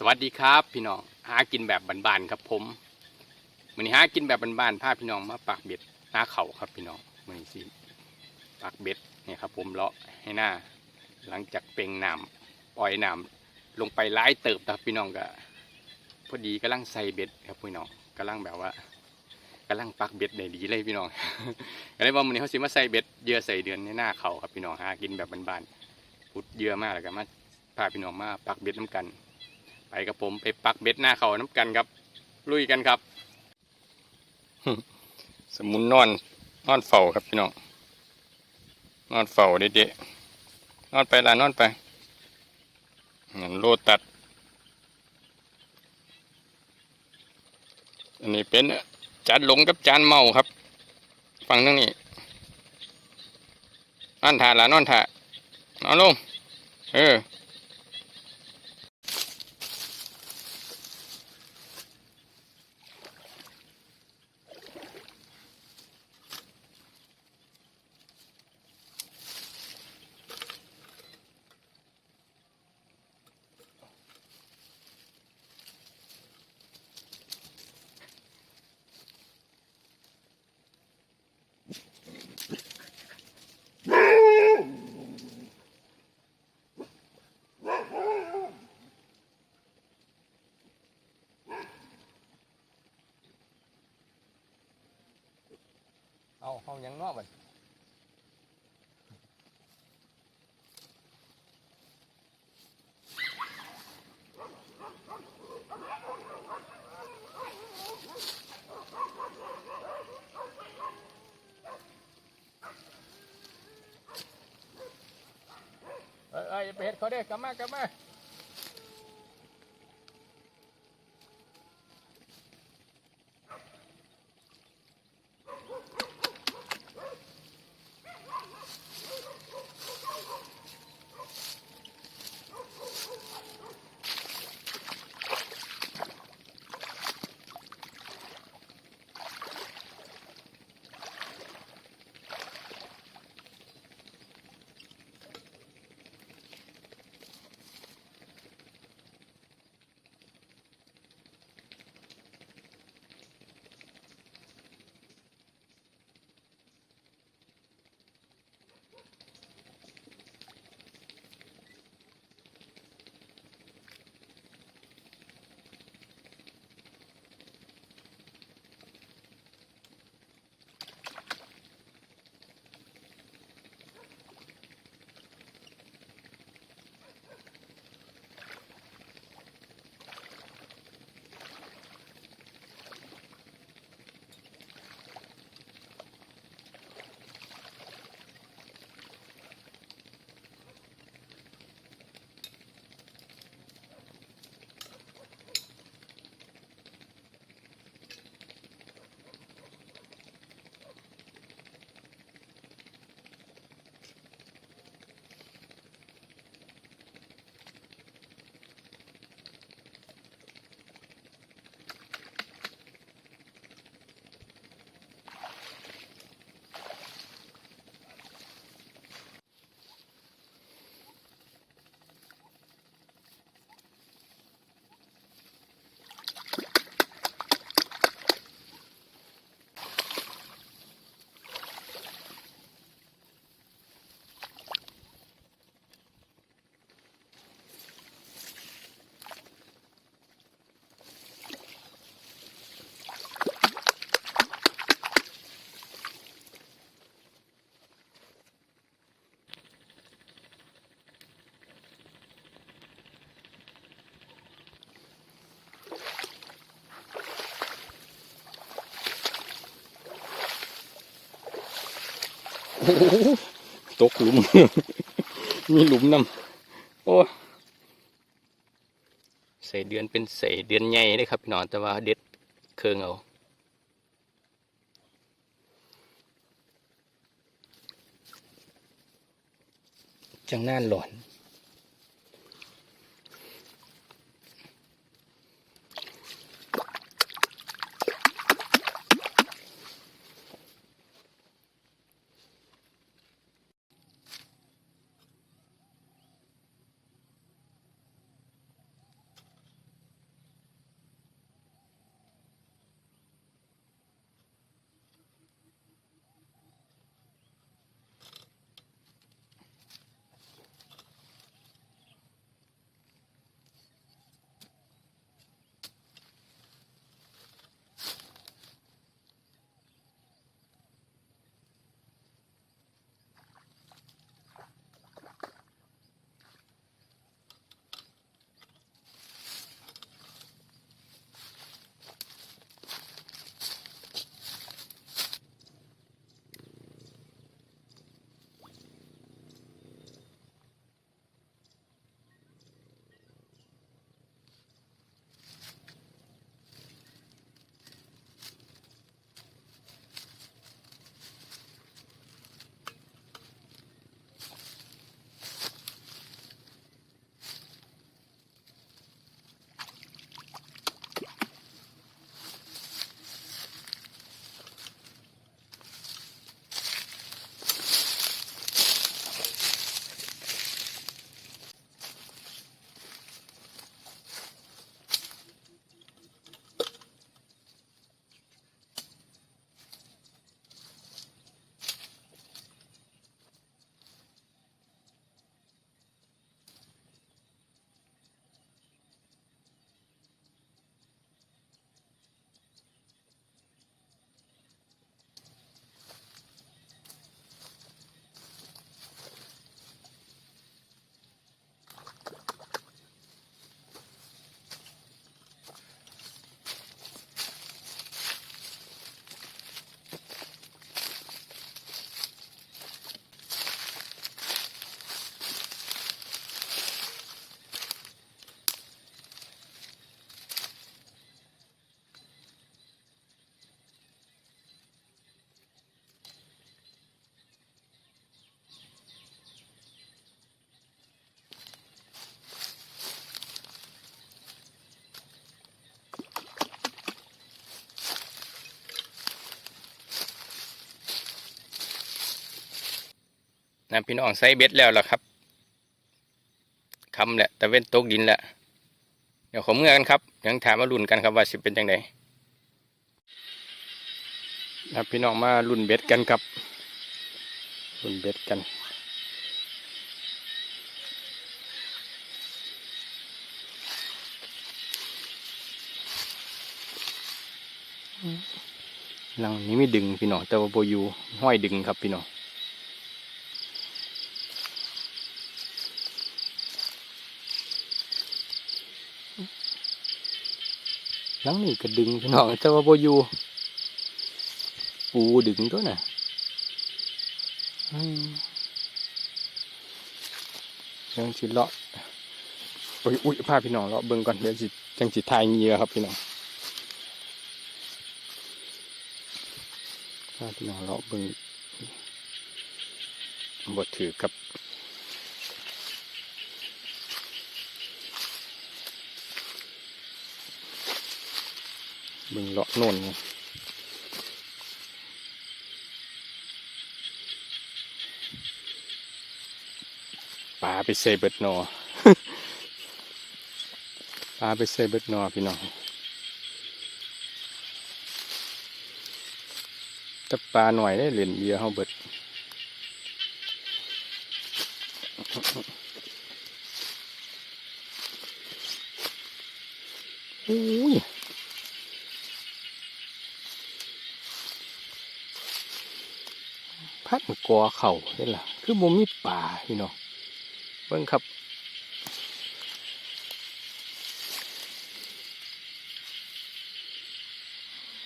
สวัสดีครับ พี่น้องหากินแบบบานๆครับผมมื้อนี้หากินแบบบานๆพาพี่น้องมาปักเบ็ดหน้าเขาครับพี่น้องมื้อนี้สิปักเบ็ดเนี่ยครับ ผมเลาะให้หน้า หลังจากเป่งน้ำปล่อยน้ำลงไปหลายเติบครับพี่น้องก็พอดีกำลังใส่เบ็ดครับพี่น้องกำลังแบบว่ากำลังปักเบ็ดได้ดีเลยพี่น้องก็เลยว่ามื้อนี้เขาสิมาใส่เบ็ดเยื่อใส่เดือนในหน้าเขาครับพี่น้องหากินแบบบานๆพุดเยื่อมากแล้วก็มาพาพี่น้องมาปักเบ็ดน้ำกัน ไปกับผมไปปักเบ็ดหน้าเขาน้ำกันครับ ลุยกันครับ สมุนนอนนอนเฝ้าครับพี่น้องนอนเฝ้าเด็ดๆนอนไปละนอนไปนั่นโลตัด อันนี้เป็นจานหลงกับจานเมาครับ ฟังทั้งนี้นอนถ่าละนอนถ่านอนลง เออ เอาห้องยังนอกไปเอ้ยเอ้ยอย่าไปเห็ดเขาเด้กลับมากลับมา ตกหลุม มีหลุมนำโอ้ใส่เดือนเป็นใส่เดือนใหญ่เลยครับพี่น้องแต่ว่าเด็ดเครื่องเอาจังน่านหลอน นะพี่น้องใส่เบ็ดแล้วล่ะครับคำแหละแต่เว้นตกดินแหละเดี๋ยวขอเมื่อกันครับยังถามมาลุ่นกันครับว่าสิเป็นจังไดนะพี่น้องมาลุ่นเบ็ดกันครับลุ่นเบ็ดกันหลังนี้ไม่ดึงพี่น้องแต่ว่าโบยูห้อยดึงครับพี่น้องห ลังนี้ก็ดึงพี่น้องแต่ว่าโบอยูปูดึงตัวน่ะยังสิเลาะโอ้ยอุ้ยพาพี่น้องเลาะเบิ่งก่อนเดี๋ยวสิจังสิทายเงียครับพี่น้องถ้าพี่น้องเราะเบิ่งบทถือกับ บึงเลาะโน่นปลาไปเซเบิดนอปลาไปเซเบิดนอพี่น้องแต่ปลาหน่อยได้เหรียญเบียร์เฮาเบิดอุ้ยพัดก อเข่าได้ล่ะคือบ่มีป่าพี่น้องเบิ่งครับ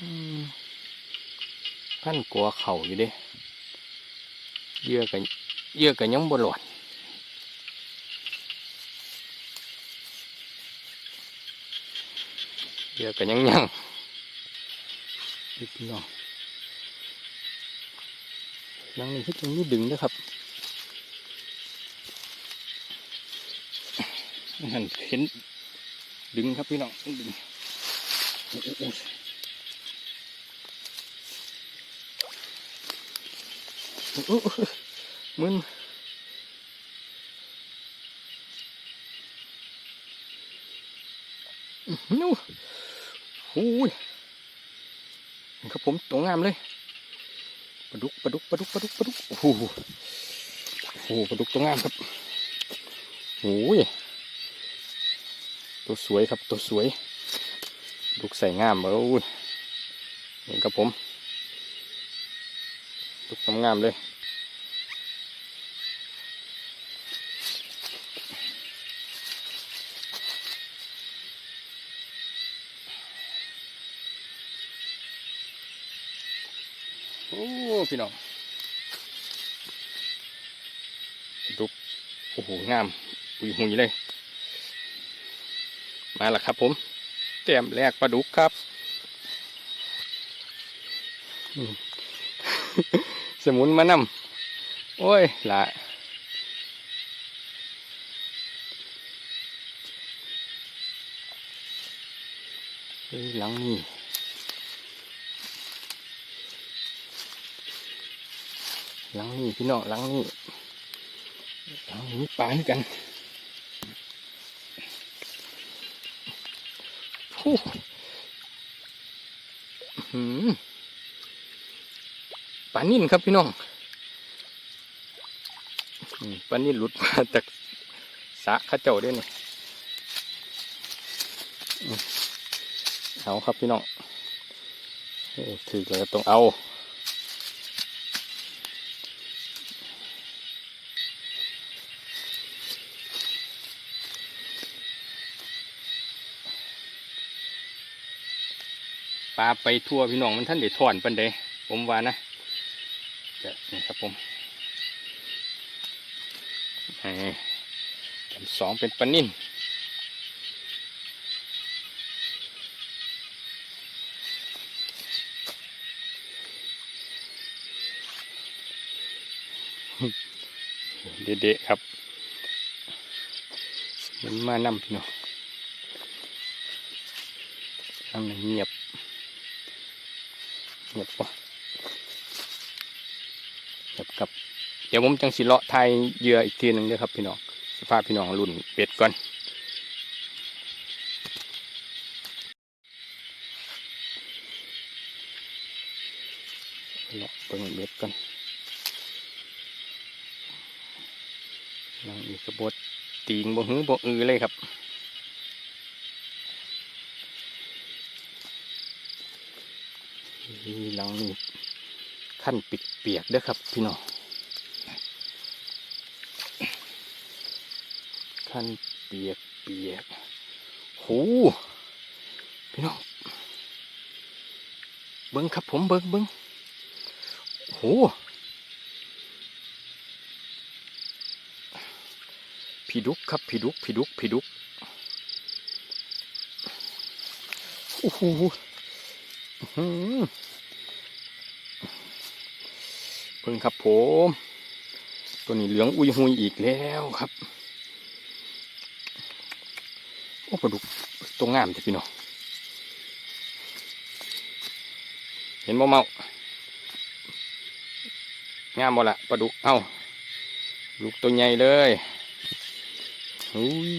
อืมพันกัวเข่าอยู่เด้เยื่อกันเยื่อกันยังบหลอดเยื่อกันยังยังพี่น้อง นังนี่ที่ตรงนี้ดึงนะครับนั่นเห็นดึงครับพี่น้องดึงโอ้โหโอ้โหมึนนู้โอ้ยครับผมตัวงามเลย ลาดุกปลาดุกปลาดุกปลาดุกปลาดุกโอ้โหโอ้โหปลาดุกตัวงามครับโอ้ยตัวสวยครับตัวสวย ดุกใส่งามเลยเห็นี่ครับผม ดุกงามเลย โอ้ พี่น้องดุกโอ้โหงามอุ้ยหุยเลย มาแล้วครับผมแต้มแรกปลาดุกครับสมุนมานำโอ้ยละเฮ้ยหลังนี่ หลังนี่พี่น้องหลังนี่หลังนี้ปลาด้วยกันโอ้หืมปลานิ่นครับพี่น้องปลานิ่นหลุดมาจากสะข้าเจ้าด้วยนี่อืมเอาครับพี่น้องถือแล้วก็ต้องเอาาไปทั่วพี่น้องมันท่านเดือดถอนปันเดผมว่านะเดี๋ยวนี่ครับผมนี่สองเป็นปลานิ่นเด็ดๆครับมันมานำพี่น้องทำเงียบ เงียบปะเงียบกับดี๋ยวผมจังสิเลาะไทยเยื่ออีกทีหนึ่งเด้อครับ พี่น้องสภาพพี่น้องรุ่นเป็ดก่อนเลาะเบิ่งเบ็ดก่อนนังอีกกระบดตีงบ่หื้อบ่อือเลยครับ หลังนี้ขั้นปิดเปียกด้อครับพี่น้องขั้นเปียกเปียกโหพี่น้องเบิ้งครับผมเบิ้งเบิ้งโหพี่ดุกครับพี่ดุกพี่ดุกพี่ดุกโอ้โหอื้อหือ เพิ่งครับผม ตัวนี้เหลืองอุยหุยอีกแล้วครับ โอ้ปลาดุกตัวงามจ้ะพี่น้อง เห็นบ่เมางามบ่ละปลาดุก เอ้า ลูกตัวใหญ่เลยอุ้ย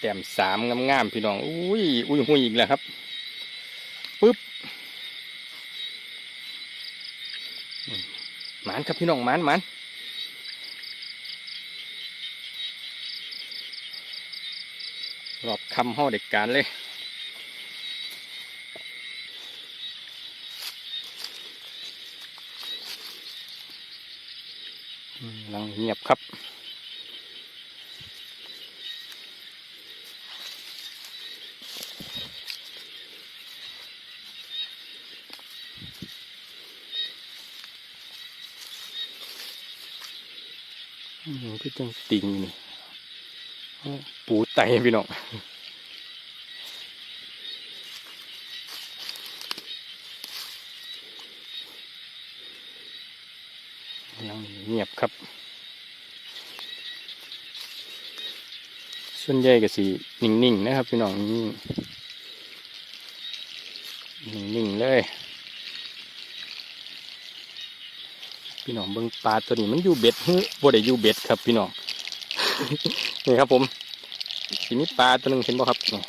แต้มสามงามๆพี่น้อง อุ้ย อุ้ยหุยอีกแล้วครับปึ๊บมหมานครับพี่น้องหมานหมานรอบคำห่อเด็กการเลยลังเงียบครับ อืมพี่จังติงนี่ปูไตพี่น้องยังเงียบครับ ส่วนใหญ่ก็สีนิ่งๆนะครับ พี่น้องนิ่งๆเลย พี่น้องเบิ่งปลาตัวนี้มันอยู่เบ็ดฮึบ่ได้อยู่เบ็ดครับ พี่น้องนี่ครับ ผมทีนี้ปลาตัวหนึงเห็นบ่ครับนี่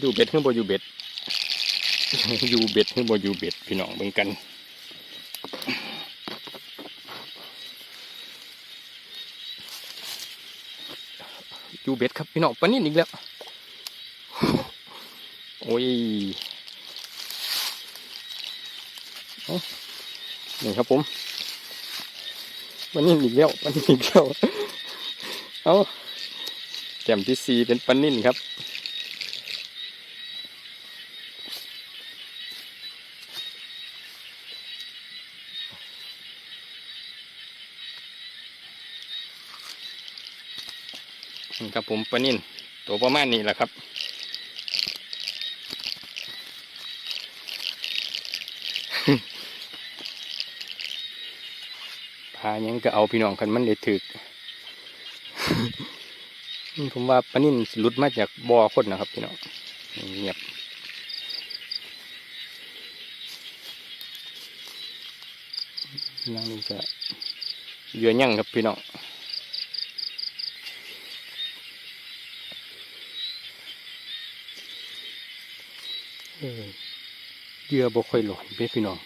อยู่เบ็ดฮึบ่อยู่เบ็ดอยู่เบ็ดฮึบ่อยู่เบ็ด พี่น้องเบิ่งกันอยู่เบ็ดครับพี่น้องปลานิ่นอีกแล้วโอ้ยอ้า นี่ครับผมปลานิ่นอีกแล้วปลานิ่นอีกแล้วเอาแก้มที่สี่เป็นปลานิ่นครับนี่ครับผมปลานิ่นตัวประมาณนี้แหละครับายังก็เอาพี่น้องกันมันได้ถึกผมว่าปนิ่นหลุดมาจากบ่อคนนะครับ พี่น้องเงียบนั่งนี่จะเยื่อยั่งครับพี่น้องเยื่อบ่ค่อยหลอนเด้พี่น้อง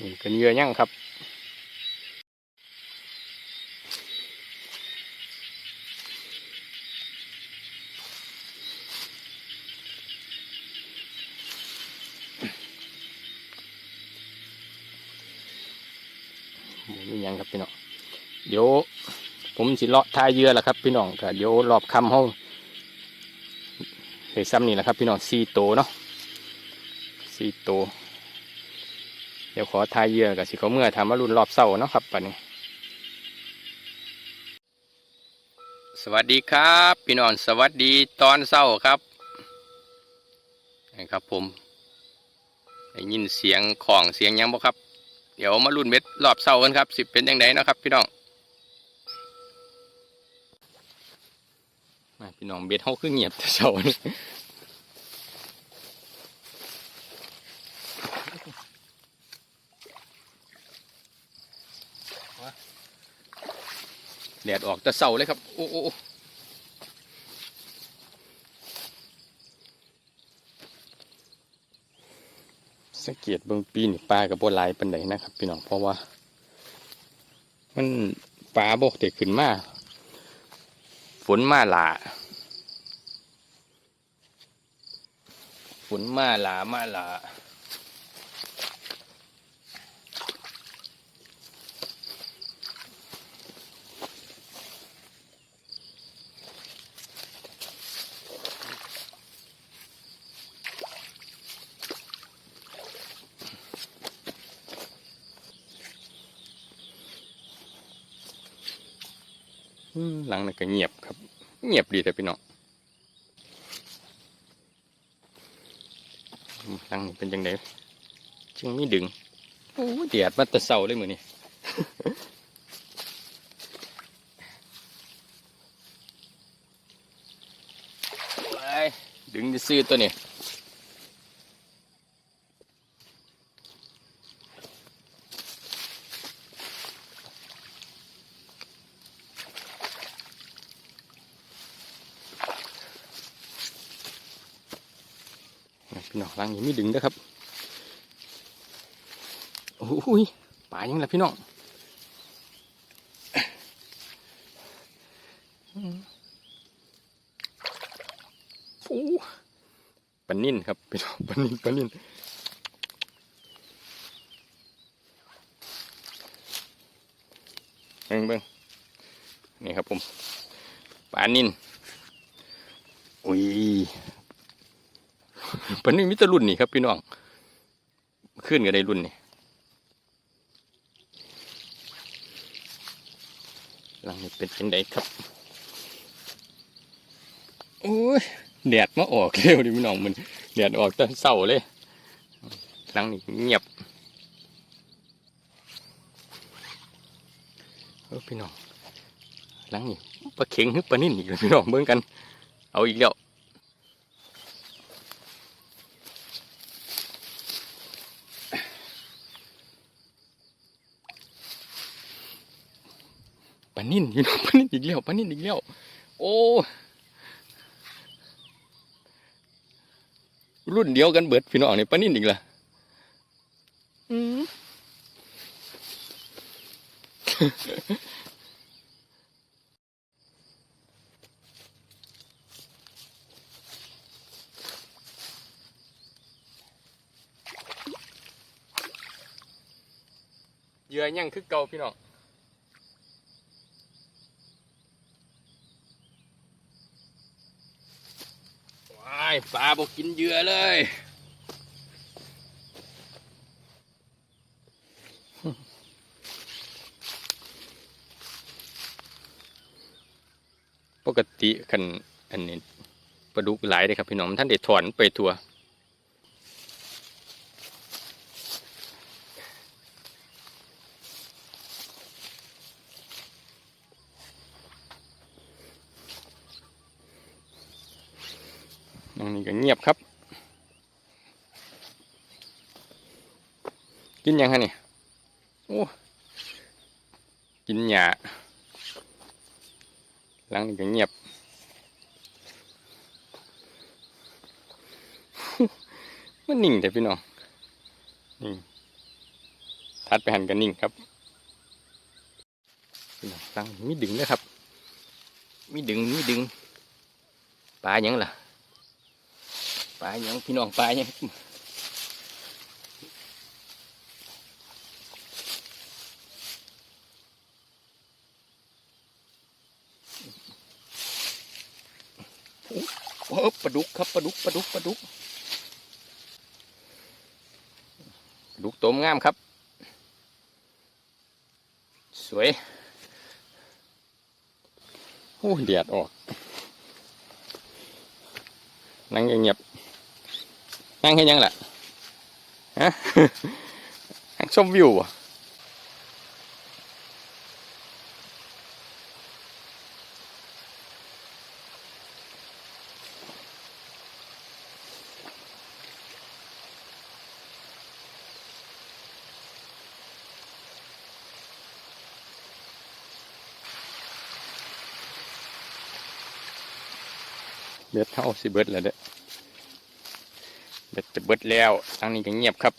นี่กันเยื่อยั่งครับ บ่มีหยังครับพี่น้องเดี๋ยวผมสิเลาะทายเยื่อแหละครับ พี่น้องก็เดี๋ยวรอบคำห้องเฮ้ซ้ำนี่แหละครับ พี่น้องสี่โตเนาะสี่โตเดี๋ยวขอทายเยื่อกับสิเขาเมื่อทำมารุ่นรอบเศร้าเนาะครับปันนี้ สวัสดีครับ พี่น้องสวัสดีตอนเศร้าครับนี่ครับผมได้ยินเสียงของเสียงยังบ่ครับ เดี๋ยวมาลุ่นเม็ดรอบเสากันครับสิบเป็นยังไงนะครับ พี่น้องพี่น้องเบ็ดเขาขึ้นเงียบแต่เสานี่แดดออกแต่เสาเลยครับ โอ้โอ้ สังเกตเบื้องปีนี่ปลากับบัวลายปันไดนะครับ พี่น้องเพราะว่า มันปลาบกเด็กขึ้นมาฝนมาหลาฝนมาหลามาหลา หลังนั้นก็เงียบครับ เงียบดีแต่พี่น้องหลังนี้เป็นยังไงจึงไม่ดึงโอ้เดียดมาแต่เศร้าเลยมือนี่ไปดึงจะซื้อตัวนี้ ยังนี้ไม่ดึงนะครับ โอ้ยป่ายังละพี่น้องอืมโอ้ปันนิ่นครับพี่น้องปนนิ่นปนนิ่นเบิ่งเบิ่งนี่ครับผมปลานิ่นอุ้ย ปันนี้มิตรรุ่นนี่ครับพี่น้อง ขึ้นกันได้รุ่นนี่หลังนี้เป็นเป็นไดครับ โอ้ยแดดมาออกเร็วดิพี่น้องมันแดดออกแต่เศร้าเลย หลังนี้เงียบเออพี่น้องหลังนี้ปลาเข็งหรือปลานิ่นอีกพี่น้องเบิ่งกัน เอาอีกแล้ว นิ่นพี่น้องปลานิ่นอีกแล้วปลานิ่นอีกแล้วโอ้รุ่นเดียวกันเบิดพี่น้องนี่ปลานิ่นอีกละอืมเหยื่อยังคือเก่าพี่น้อง ว้าย ปลาบอกกินเหยื่อเลยปกติคันอันนี้ปลาดุกหลายเลยครับพี่น้องท่านเด็ดถอนไปทัวตรงนี้ก็เงียบครับ กินยังฮะนี่โอ้กินหญ้า หลังนี้ก็เงียบ มันนิ่งแต่พี่น้องนิ่งทัดไปหันกันนิ่งครับพี่น้องหลังมีดึงนะครับ มีดึงมีดึงปลาหยังล่ะปลาหยังพี่น้องปลาหยังโอ้ ปลาดุกปลาดุกปลาดุกลาดุกตัวงามครับ สวยโอ้เดียดออก นั่งเงียบๆนั่งให้ยังล่ะฮะนั่งชมวิวบ่ เบ็ดเท่าสิเบิดแล้วเด้เบ็ดจะเบิดแล้วทางนี้ก็เงียบครับ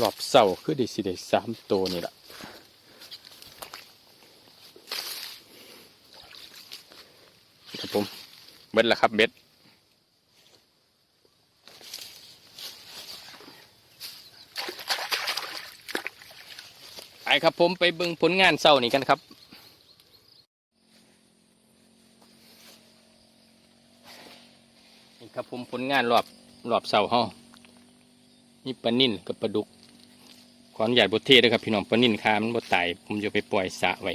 รอบเสาคือได้สิได้สามตัวนี่แหละครับผมเบิดแล้วครับเบ็ดไปครับผมไปเบิ่งผลงานเสานี่กันครับ นี่ครับผมผ ลงานรอบรอบเสาเฮานี่ปลานิ่นกับปลาดุกขออนุญาตบทเทศด้วยครับพี่น้องปลานิ่นคามันบ่ตายผมจะไปปล่อยสะไว้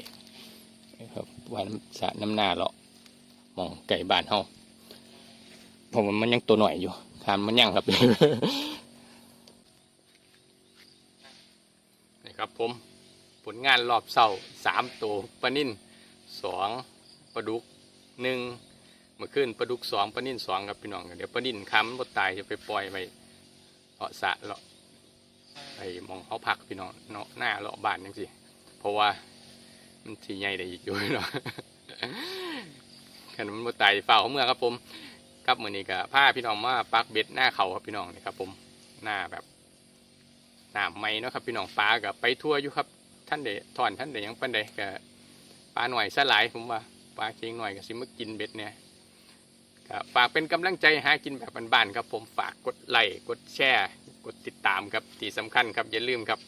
ครับไว้น้ำสะน้ำหน้าเลาะมองไก่บ้านเฮาผมมันยังตัวหน่อยอยู่คามมันยังครับนี่ครับผมผลงานรอบเสาสามตัวปลานิ่นสองปลาดุกหนึ่ง มื่อคืนปลาดุกสองปลานิ่นสองครับพี่น้องเดี๋ยวปลานิ่นค้ำมันบ่ตายจะไปปล่อยไปเลาะสะเลาะไปมองเขาพักพี่น้องเนาะหน้าเลาะบานจังสิเพราะว่ามันสีใหญ่ได้อีกอยู่เนาะขนมันบ่ตายเฝ้าเขาเมื่อครับผมครับมือนี้ก็ผ้าพี่น้องมาปักเบ็ดหน้าเขาครับพี่น้องนี่ครับ ผมหน้าแบบหน้าไม่เนาะครับพี่น้องปลากับไปทั่วอยู่ครับ ท่านเดถอนท่านเดยังปันเดก็ปลาหน่อยสลายผมว่าปลาเคียงหน่อยก็สิมากินเบ็ดเนี่ย ฝากเป็นกำลังใจหากินแบบบ้านๆครับ ผมฝากกดไลค์กดแชร์กดติดตามครับที่สำคัญครับอย่าลืมครับ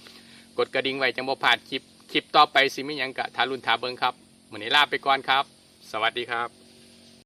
กดกระดิ่งไว้จังบ่พลาดคลิปคลิปต่อไปสิมีหยังกะทารุนทาเบิงครับวันนี้ลาไปก่อนครับ สวัสดีครับ